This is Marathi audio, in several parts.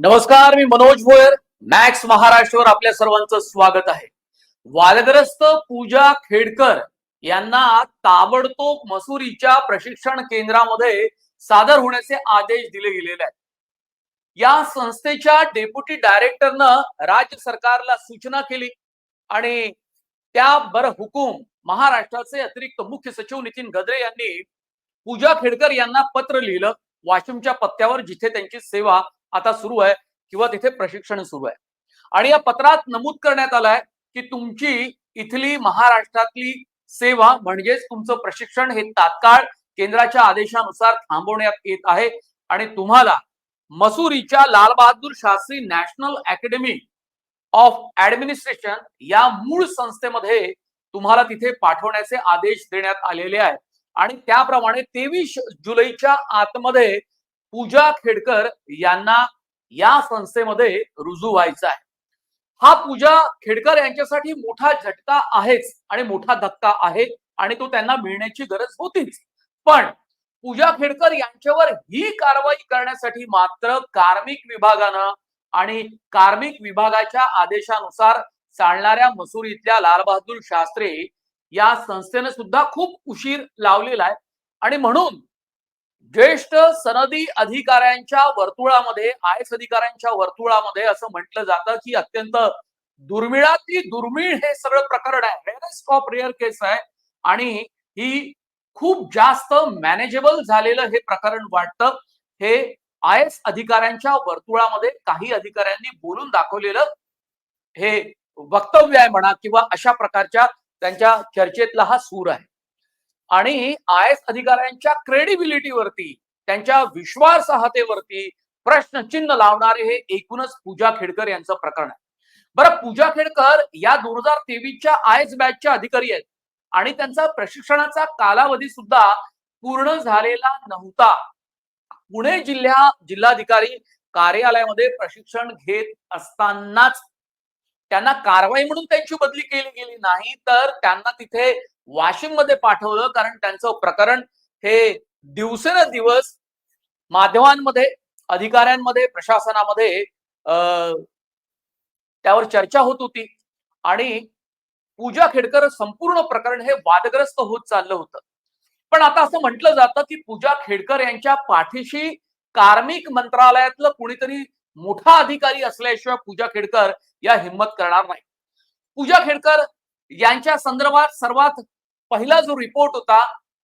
नमस्कार मी मनोज भोयर. मॅक्स महाराष्ट्रवर आपल्या सर्वांचं स्वागत आहे. वादग्रस्त पूजा खेडकर यांना ताबडतोब मसुरीच्या प्रशिक्षण केंद्रामध्ये सादर होण्याचे आदेश दिले गेलेले आहेत. या संस्थेच्या डेप्युटी डायरेक्टरनं राज्य सरकारला सूचना केली आणि त्या बर हुकूम महाराष्ट्राचे अतिरिक्त मुख्य सचिव नितीन गद्रे यांनी पूजा खेडकर यांना पत्र लिहिलं. वाशिमच्या पत्त्यावर जिथे त्यांची सेवा आता सुरू आहे किंवा तिथे प्रशिक्षण सुरू आहे. आणि या पत्रात नमूद करण्यात आलंय की तुमची इथली महाराष्ट्रातली सेवा म्हणजेच तुमचं प्रशिक्षण हे तात्काळ केंद्राच्या आदेशानुसार थांबवण्यात येत आहे. आणि तुम्हाला मसुरीच्या Lal Bahadur Shastri national academy of administration या मूळ संस्थेमध्ये तुम्हाला तिथे पाठवण्याचे आदेश देण्यात आलेले आहेत आणि त्याप्रमाणे तेवीस जुलैच्या आतमध्ये पूजा खेडकर यांना या संस्थेमध्ये रुजू व्हायचा आहे. हा पूजा खेडकर यांच्यासाठी मोठा झटका आहेच आणि मोठा धक्का आहे आणि तो त्यांना मिळण्याची गरज होतीच. पण पूजा खेडकर यांच्यावर ही कारवाई करण्यासाठी मात्र कार्मिक विभागानं आणि कार्मिक विभागाच्या आदेशानुसार चालणाऱ्या मसुरीतल्या लालबहादूर शास्त्री या संस्थेने सुद्धा खूप उशीर लावलेला आहे. आणि म्हणून ज्येष्ठ सनदी अधिकाऱ्यांच्या वर्तुळामध्ये आय एस अधिकाऱ्यांच्या वर्तुळामध्ये असं म्हटलं जातं की अत्यंत दुर्मिळातली दुर्मिळ हे सगळं प्रकरण आहे. रेअरेस्ट ऑफ रेअर केस आहे आणि ही खूप जास्त मॅनेजेबल झालेलं हे प्रकरण वाटतं. हे आय एस अधिकाऱ्यांच्या वर्तुळामध्ये काही अधिकाऱ्यांनी बोलून दाखवलेलं हे वक्तव्य आहे म्हणा किंवा अशा प्रकारच्या त्यांच्या चर्चेतला हा सूर आहे. आणि आय एस अधिकाऱ्यांच्या क्रेडिबिलिटीवरती त्यांच्या विश्वासार्हतेवरती प्रश्नचिन्ह लावणारे हे एकूणच पूजा खेडकर यांचं प्रकरण आहे. बरं पूजा खेडकर या दोन हजार तेवीसच्या आय एस बॅचच्या अधिकारी आहेत आणि त्यांचा प्रशिक्षणाचा कालावधी सुद्धा पूर्ण झालेला नव्हता. पुणे जिल्हा जिल्हाधिकारी कार्यालयामध्ये प्रशिक्षण घेत असतानाच त्यांना कारवाई म्हणून त्यांची बदली केली गेली नाही तर त्यांना तिथे वाशिममध्ये पाठवलं कारण त्यांचं प्रकरण हे दिवसेनदिवस माध्यमांमध्ये अधिकाऱ्यांमध्ये प्रशासनामध्ये त्यावर चर्चा होत होती. आणि पूजा खेडकर संपूर्ण प्रकरण हे वादग्रस्त होत चाललं होतं. पण आता असं म्हटलं जातं की पूजा खेडकर यांच्या पाठीशी कार्मिक मंत्रालयातलं कुणीतरी मोठा अधिकारी असल्याशिवाय पूजा खेडकर या हिंमत करणार नाही. पूजा खेडकर यांच्या संदर्भात सर्वात पहिला जो रिपोर्ट होता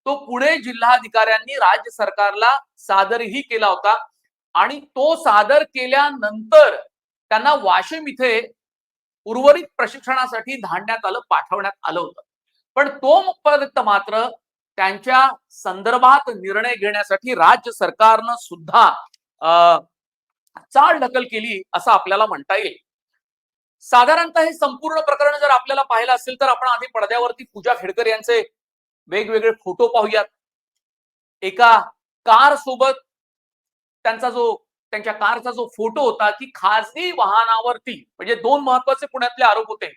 तो पुणे जिल्हाधिकाऱ्यांनी राज्य सरकारला सादरही केला होता. आणि तो सादर केल्यानंतर त्यांना वाशिम इथे उर्वरित प्रशिक्षणासाठी धाडण्यात आलं पाठवण्यात आलं होतं. पण तो पर्यंत मात्र त्यांच्या संदर्भात निर्णय घेण्यासाठी राज्य सरकारनं सुद्धा चाळ ढकल केली असं आपल्याला म्हणता येईल. साधारणतः हे संपूर्ण प्रकरण जर आपल्याला पाहिलं असेल तर आपण आधी पडद्यावरती पूजा खेडकर यांचे वेगवेगळे फोटो पाहूयात. एका कार सोबत त्यांचा जो त्यांच्या कारचा जो फोटो होता की खाजगी वाहनावरती म्हणजे दोन महत्त्वाचे पुण्यातले आरोप होते.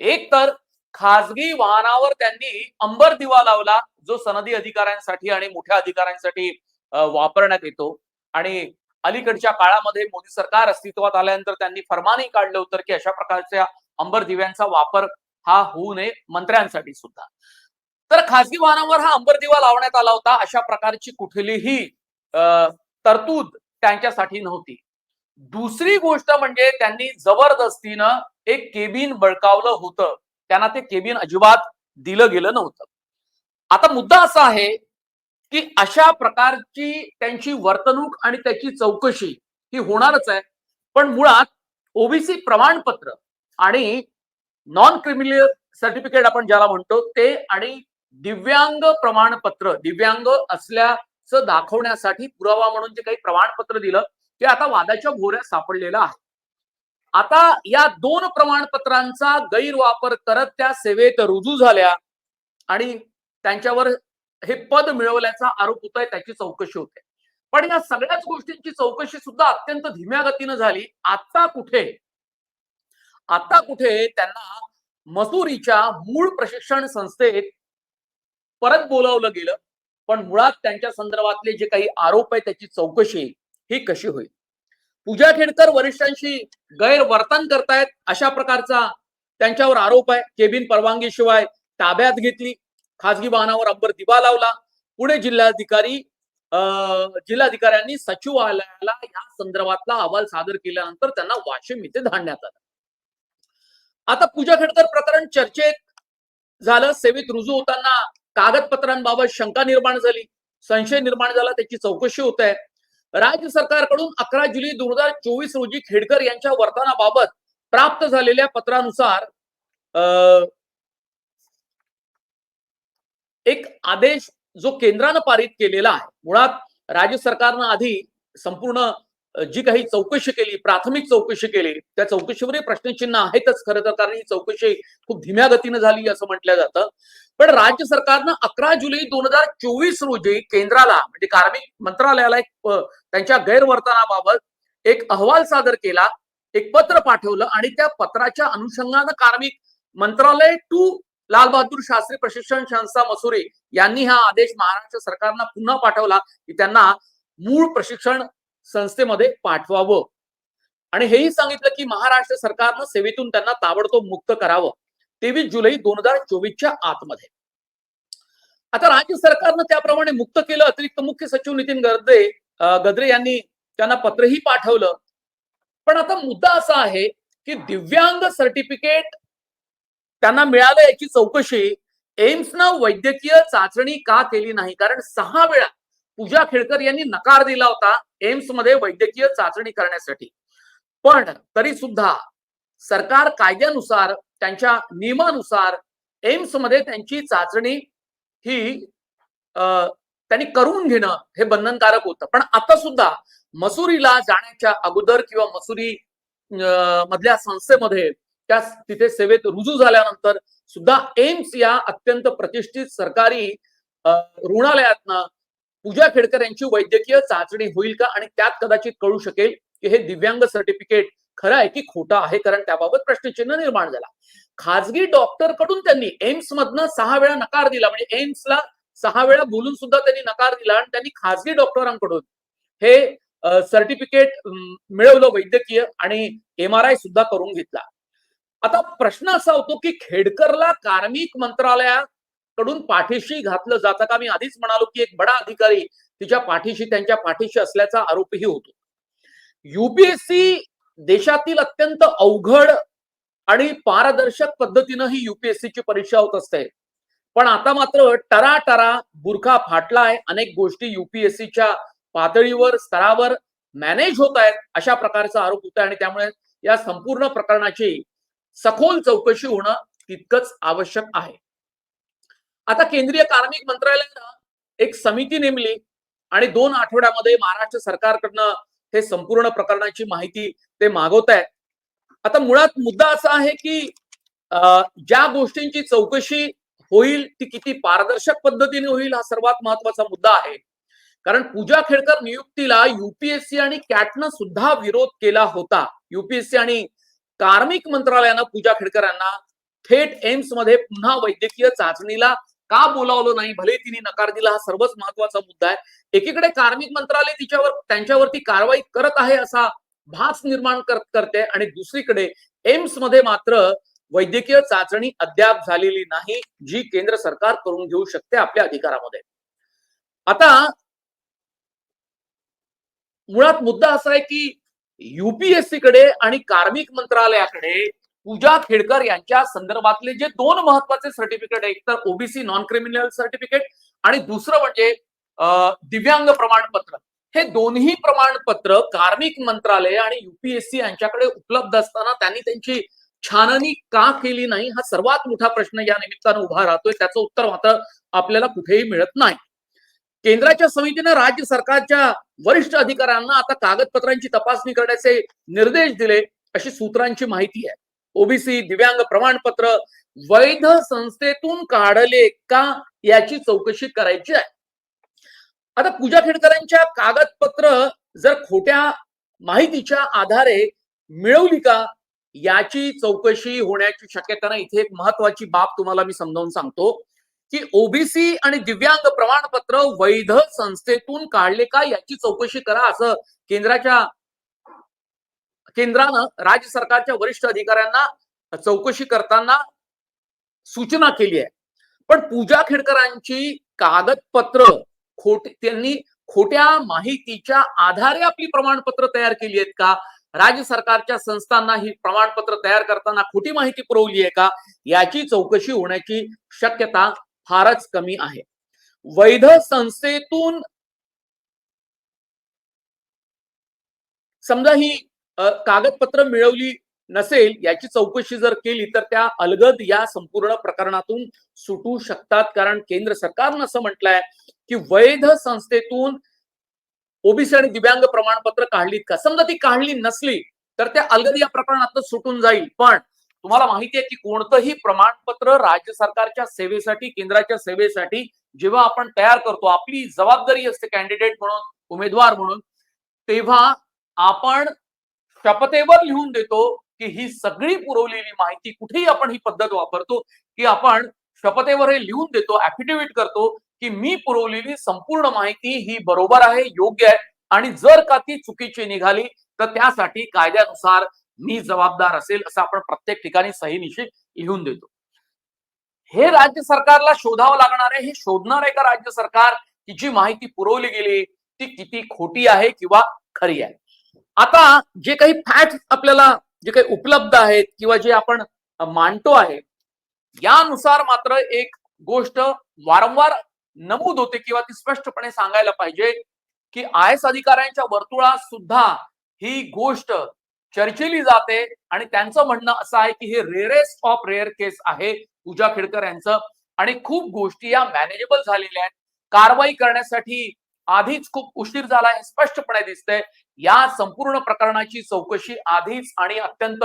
एक तर खाजगी वाहनावर त्यांनी अंबर दिवा लावला जो सनदी अधिकाऱ्यांसाठी आणि मोठ्या अधिकाऱ्यांसाठी वापरण्यात येतो. आणि अलीकडच्या काळामध्ये मोदी सरकार अस्तित्वात आल्यानंतर त्यांनी फरमानही काढलं होतं की अशा प्रकारच्या अंबर दिव्यांचा वापर हा होऊ नये मंत्र्यांसाठी सुद्धा. तर खासगी वाहनांवर हा अंबर दिवा लावण्यात आला होता. अशा प्रकारची कुठलीही तरतूद त्यांच्यासाठी नव्हती. दुसरी गोष्ट म्हणजे त्यांनी जबरदस्तीनं एक केबिन बळकावलं होतं. त्यांना ते केबिन अजिबात दिलं गेलं नव्हतं. आता मुद्दा असा आहे की अशा प्रकारची त्यांची वर्तणूक आणि त्याची चौकशी ही होणारच आहे. पण मुळात ओबीसी प्रमाणपत्र आणि नॉन क्रिमिनल सर्टिफिकेट आपण ज्याला म्हणतो ते आणि दिव्यांग प्रमाणपत्र दिव्यांग असल्याचं दाखवण्यासाठी पुरावा म्हणून जे काही प्रमाणपत्र दिलं ते आता वादाच्या भोऱ्यात सापडलेलं आहे. आता या दोन प्रमाणपत्रांचा गैरवापर करत त्या सेवेत रुजू झाल्या आणि त्यांच्यावर हे पद मिळवल्याचा आरोप होत आहे त्याची चौकशी होते. पण या सगळ्याच गोष्टींची चौकशी सुद्धा अत्यंत धीम्या गतीनं झाली. आता कुठे? आता कुठे? त्यांना मसुरीच्या मूळ प्रशिक्षण संस्थेत परत बोलावलं गेलं. पण मुळात त्यांच्या संदर्भातले जे काही आरोप आहे त्याची चौकशी ही कशी होईल? पूजा खेडकर वरिष्ठांशी गैरवर्तन करतायत अशा प्रकारचा त्यांच्यावर आरोप आहे. केबिन परवानगीशिवाय ताब्यात घेतली. खासगी वाहनावर अंबर दिवा लावला. पुणे जिल्हाधिकारी अं, जिल्हाधिकाऱ्यांनी सचिवालयाला या संदर्भातला अहवाल सादर केल्यानंतर त्यांना वाशिम इथे धाडण्यात आलं. आता पूजा खेडकर प्रकरण चर्चेत झालं. सेवेत रुजू होताना कागदपत्रांबाबत शंका निर्माण झाली. संशय निर्माण झाला. त्याची चौकशी होत आहे. राज्य सरकारकडून अकरा जुलै दोन हजार चोवीस रोजी खेडकर यांच्या वर्तनाबाबत प्राप्त झालेल्या पत्रानुसार अं, एक आदेश जो केंद्रानं पारित केलेला आहे. मुळात राज्य सरकारनं आधी संपूर्ण जी काही चौकशी केली प्राथमिक चौकशी केली त्या चौकशीवरही प्रश्नचिन्ह आहेतच खरं तर कारण ही चौकशी खूप धीम्या गतीनं झाली असं म्हटलं जातं. पण राज्य सरकारनं अकरा जुलै दोन हजार चोवीस रोजी केंद्राला म्हणजे कार्मिक मंत्रालयाला एक त्यांच्या गैरवर्तनाबाबत एक अहवाल सादर केला एक पत्र पाठवलं आणि त्या पत्राच्या अनुषंगानं कार्मिक मंत्रालय टू लाल बहादूर शास्त्री प्रशिक्षण संस्था मसुरी यांनी हा आदेश महाराष्ट्र सरकारला पुन्हा पाठवला की त्यांना मूळ प्रशिक्षण संस्थेमध्ये पाठवावं. आणि हेही सांगितलं की महाराष्ट्र सरकारनं सेवेतून त्यांना ताबडतोब मुक्त करावं. तेवीस जुलै दोन हजार चोवीसच्या आतमध्ये. आता राज्य सरकारनं त्याप्रमाणे मुक्त केलं अतिरिक्त मुख्य सचिव नितीन गर्दे गद्रे यांनी त्यांना पत्रही पाठवलं. पण आता मुद्दा असा आहे की दिव्यांग सर्टिफिकेट त्यांना मिळालं याची चौकशी. एम्सनं वैद्यकीय चाचणी का केली नाही? कारण सहा वेळा पूजा खेळकर यांनी नकार दिला होता एम्समध्ये वैद्यकीय चाचणी करण्यासाठी. पण तरी सुद्धा सरकार कायद्यानुसार त्यांच्या नियमानुसार एम्समध्ये त्यांची चाचणी ही त्यांनी करून घेणं हे बंधनकारक होतं. पण आता सुद्धा मसुरीला जाण्याच्या अगोदर किंवा मसुरी मधल्या संस्थेमध्ये त्या तिथे सेवेत रुजू झाल्यानंतर सुद्धा एम्स या अत्यंत प्रतिष्ठित सरकारी रुग्णालयातनं पूजा खेडकर यांची वैद्यकीय चाचणी होईल का? आणि त्यात कदाचित कळू शकेल की हे दिव्यांग सर्टिफिकेट खरं आहे की खोटं आहे? कारण त्याबाबत प्रश्नचिन्ह निर्माण झाला. खाजगी डॉक्टरकडून त्यांनी एम्स मधनं सहा वेळा नकार दिला. म्हणजे एम्सला सहा वेळा बोलून सुद्धा त्यांनी नकार दिला आणि त्यांनी खाजगी डॉक्टरांकडून हे सर्टिफिकेट मिळवलं वैद्यकीय आणि एम आर आय सुद्धा करून घेतला. आता प्रश्न असा होतो की खेडकरला कार्मिक मंत्रालयाकडून पाठीशी घातलं जातं का? मी आधीच म्हणालो की एक बडा अधिकारी तिच्या पाठीशी त्यांच्या पाठीशी असल्याचा आरोपही होतो. युपीएससी देशातील अत्यंत अवघड आणि पारदर्शक पद्धतीनं ही युपीएससीची परीक्षा होत असते. पण आता मात्र टरा टरा बुरखा फाटलाय. अनेक गोष्टी युपीएससीच्या पातळीवर स्तरावर मॅनेज होत आहेत अशा प्रकारचा आरोप होत आहे आणि त्यामुळे या संपूर्ण प्रकरणाची सखोल चौकशी होणं तितकंच आवश्यक आहे. आता केंद्रीय कार्मिक मंत्रालयानं एक समिती नेमली आणि दोन आठवड्यामध्ये महाराष्ट्र सरकारकडनं हे संपूर्ण प्रकरणाची माहिती ते मागवत आहेत आता मुळात मुद्दा असा आहे की ज्या गोष्टींची चौकशी होईल ती किती पारदर्शक पद्धतीने होईल हा सर्वात महत्त्वाचा मुद्दा आहे. कारण पूजा खेडकर नियुक्तीला युपीएससी आणि कॅटनं सुद्धा विरोध केला होता. युपीएससी आणि कार्मिक मंत्रालयानं पूजा खेडकर यांना थेट एम्समध्ये पुन्हा वैद्यकीय चाचणीला का बोलावलं नाही? भले तिने नकार दिला हा सर्वच महत्त्वाचा मुद्दा आहे. एकीकडे कार्मिक मंत्रालय तिच्यावर त्यांच्यावरती कारवाई करत आहे असा भास निर्माण करते आणि दुसरीकडे एम्समध्ये मात्र वैद्यकीय चाचणी अद्याप झालेली नाही जी केंद्र सरकार करून घेऊ शकते आपल्या अधिकारामध्ये. आता मुळात मुद्दा असा आहे की युपीएससी कडे आणि कार्मिक मंत्रालयाकडे पूजा खेडकर यांच्या संदर्भातले जे दोन महत्त्वाचे सर्टिफिकेट एक तर ओबीसी नॉन क्रिमिनल सर्टिफिकेट आणि दुसरं म्हणजे दिव्यांग प्रमाणपत्र. हे दोन्ही प्रमाणपत्र कार्मिक मंत्रालय आणि युपीएससी यांच्याकडे उपलब्ध असताना त्यांनी त्यांची छाननी का केली नाही? हा सर्वात मोठा प्रश्न या निमित्तानं उभा राहतोय. त्याचं उत्तर मात्र आपल्याला कुठेही मिळत नाही. केंद्राच्या समितीनं राज्य सरकारच्या वरिष्ठ अधिकाऱ्यांना आता कागदपत्रांची तपासणी करण्याचे निर्देश दिले अशी सूत्रांची माहिती आहे. ओबीसी दिव्यांग प्रमाणपत्र वैध संस्थेतून काढले का याची चौकशी करायची आहे. आता पूजा खेडकरांच्या कागदपत्र जर खोट्या माहितीच्या आधारे मिळवली का याची चौकशी होण्याची शक्यता नाही. इथे एक महत्वाची बाब तुम्हाला मी समजावून सांगतो. की ओबीसी आणि दिव्यांग प्रमाणपत्र वैध संस्थेतून काढले का याची चौकशी करा असं केंद्राच्या केंद्रानं राज्य सरकारच्या वरिष्ठ अधिकाऱ्यांना चौकशी करताना सूचना केली आहे. पण पूजा खेडकरांची कागदपत्र खोट त्यांनी खोट्या माहितीच्या आधारे आपली प्रमाणपत्र तयार केली आहेत का? राज्य सरकारच्या संस्थांना ही प्रमाणपत्र तयार करताना खोटी माहिती पुरवली आहे का? याची चौकशी होण्याची शक्यता फारच कमी आहे. वैध संस्थेतून समजा ही कागदपत्र मिळवली नसेल याची चौकशी जर केली तर त्या अलगद या संपूर्ण प्रकरणातून सुटू शकतात. कारण केंद्र सरकारनं असं म्हटलंय की वैध संस्थेतून ओबीसी आणि दिव्यांग प्रमाणपत्र काढलीत का? समजा ती काढली नसली तर त्या अलगद या प्रकरणात सुटून जाईल. पण तुम्हाला माहिती आहे की कोणतंही प्रमाणपत्र राज्य सरकारच्या सेवेसाठी केंद्राच्या सेवेसाठी जेव्हा आपण तयार करतो आपली जबाबदारी असते कॅन्डिडेट म्हणून उमेदवार म्हणून तेव्हा आपण शपथेवर लिहून देतो की ही सगळी पुरवलेली माहिती कुठेही आपण ही पद्धत वापरतो की आपण शपथेवर हे लिहून देतो ऍफिडेव्हिट करतो की मी पुरवलेली संपूर्ण माहिती ही बरोबर आहे योग्य आहे आणि जर का ती चुकीची निघाली तर त्यासाठी कायद्यानुसार मी जबाबदार असेल असं आपण प्रत्येक ठिकाणी सही निश्चित लिहून देतो. हे राज्य सरकारला शोधावं लागणार आहे हे शोधणार आहे का राज्य सरकार की जी माहिती पुरवली गेली ती किती खोटी आहे किंवा खरी आहे? आता जे काही फॅक्ट आपल्याला जे काही उपलब्ध आहेत किंवा जे आपण मांडतो आहे यानुसार मात्र एक गोष्ट वारंवार नमूद होते किंवा ती स्पष्टपणे सांगायला पाहिजे की आय एस अधिकाऱ्यांच्या वर्तुळात सुद्धा ही गोष्ट चर्चेली जाते आणि त्यांचं म्हणणं असं आहे की हे रेअरेस्ट ऑफ रेअर केस आहे पूजा खेडकर यांचं. आणि खूप गोष्टी या मॅनेजेबल झालेल्या आहेत. कारवाई करण्यासाठी आधीच खूप उशीर झाला हे स्पष्टपणे दिसतंय. या संपूर्ण प्रकरणाची चौकशी आधीच आणि अत्यंत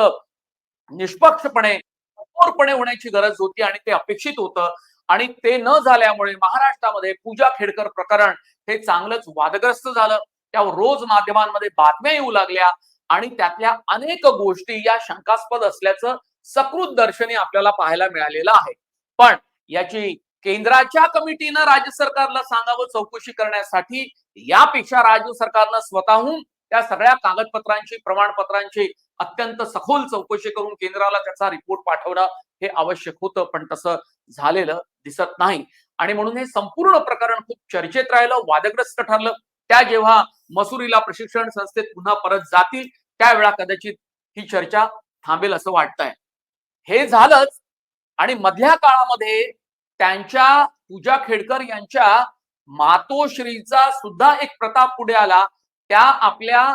निष्पक्षपणे कठोरपणे होण्याची गरज होती आणि ते अपेक्षित होतं. आणि ते न झाल्यामुळे महाराष्ट्रामध्ये पूजा खेडकर प्रकरण हे चांगलंच वादग्रस्त झालं. त्यावर रोज माध्यमांमध्ये बातम्या येऊ लागल्या. आणि त्यातल्या अनेक गोष्टी या शंकास्पद असल्याचं सकृत दर्शनी आपल्याला पाहायला मिळालेलं आहे. पण याची केंद्राच्या कमिटीनं राज्य सरकारला सांगावं चौकशी करण्यासाठी यापेक्षा राज्य सरकारनं स्वतःहून त्या सगळ्या कागदपत्रांची प्रमाणपत्रांची अत्यंत सखोल चौकशी करून केंद्राला त्याचा रिपोर्ट पाठवणं हे आवश्यक होतं पण तसं झालेलं दिसत नाही. आणि म्हणून हे संपूर्ण प्रकरण खूप चर्चेत राहिलं वादग्रस्त ठरलं. त्या जेव्हा मसुरीला प्रशिक्षण संस्थेत पुन्हा परत जातील त्यावेळा कदाचित ही चर्चा थांबेल असं वाटतंय. हे झालंच आणि मधल्या काळामध्ये त्यांच्या पूजा खेडकर यांच्या मातोश्रीचा सुद्धा एक प्रताप पुढे आला. त्या आपल्या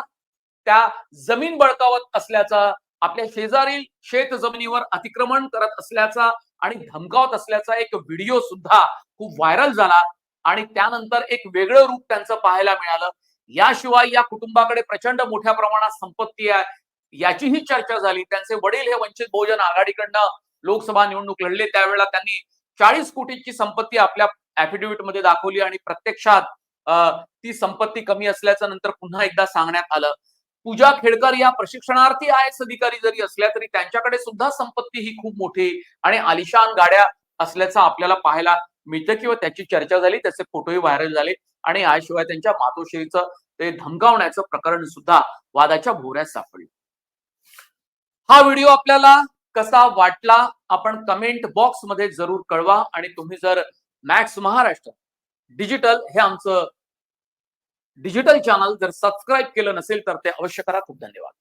त्या जमीन बळकावत असल्याचा आपल्या शेजारील शेत जमिनीवर अतिक्रमण करत असल्याचा आणि धमकावत असल्याचा एक व्हिडिओ सुद्धा खूप व्हायरल झाला. आणि त्यानंतर एक वेगळं रूप त्यांचं पाहायला मिळालं. याशिवाय या कुटुंबाकडे प्रचंड मोठ्या प्रमाणात संपत्ती आहे. याचीही चर्चा झाली. त्यांचे वडील हे वंचित बहुजन आघाडीकडनं लोकसभा निवडणूक लढले. त्यावेळेला त्यांनी चाळीस कोटीची संपत्ती आपल्या ऍफिडेव्हिटमध्ये दाखवली आणि प्रत्यक्षात ती संपत्ती कमी असल्याचं नंतर पुन्हा एकदा सांगण्यात आलं. पूजा खेडकर या प्रशिक्षणार्थी आय एस अधिकारी जरी असल्या तरी त्यांच्याकडे सुद्धा संपत्ती ही खूप मोठी आणि आलिशान गाड्या असल्याचं आपल्याला पाहायला मिळतं किंवा त्याची चर्चा झाली त्याचे फोटोही व्हायरल झाले आणि याशिवाय त्यांच्या मातोश्रीचं ते धमकावण्याचं प्रकरण सुद्धा वादाच्या भोऱ्यात सापडलं. हा व्हिडिओ आपल्याला कसा वाटला आपण कमेंट बॉक्समध्ये जरूर कळवा आणि तुम्ही जर मॅक्स महाराष्ट्र डिजिटल हे आमचं डिजिटल चॅनल जर सबस्क्राईब केलं नसेल तर ते अवश्य करा. खूप धन्यवाद.